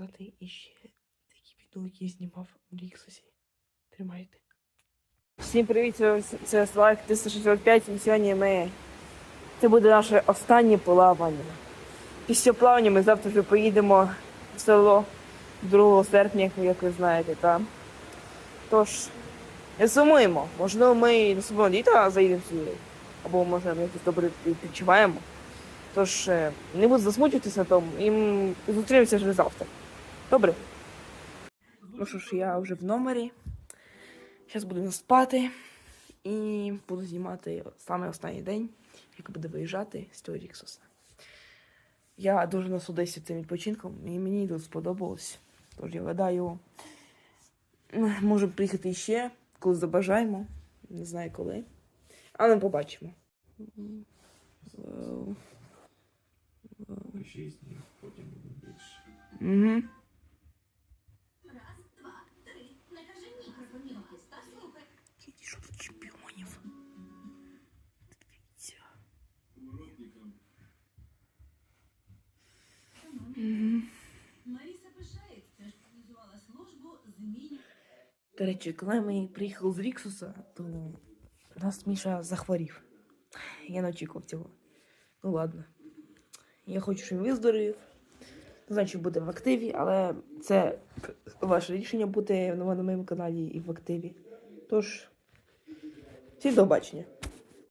показати іще такі відео, знімав в Ріксосі. Тримайте. Всім привіт, це, Слайк 365 і сьогодні ми. Це буде наше останнє плавання. Після плавання ми завтра вже поїдемо в село 2 серпня, як ви знаєте, та. Тож, не сумуємо. Можливо, ми на свого літа заїдемо сюди. Або може ми якось добре відпочиваємо. Тож е, не буду засмучуватися на тому і зустрінемося вже завтра. Добре. Ну що ж, я вже в номері. Зараз буду спати і буду знімати саме останній день, як буду виїжджати з цього Ріксоса. Я дуже насолодився цим відпочинком і мені дуже сподобалось. Тож я гадаю, можемо приїхати ще, коли забажаємо. Не знаю коли. Але побачимо. Шість днів, потім більше. До речі, коли ми приїхали з Ріксуса, то нас Міша захворів. Я не очікував цього. Ну ладно. Я хочу, щоб він виздоровів. Чи буде в активі, але це ваше рішення бути на моєму каналі і в активі. Тож, всім до побачення.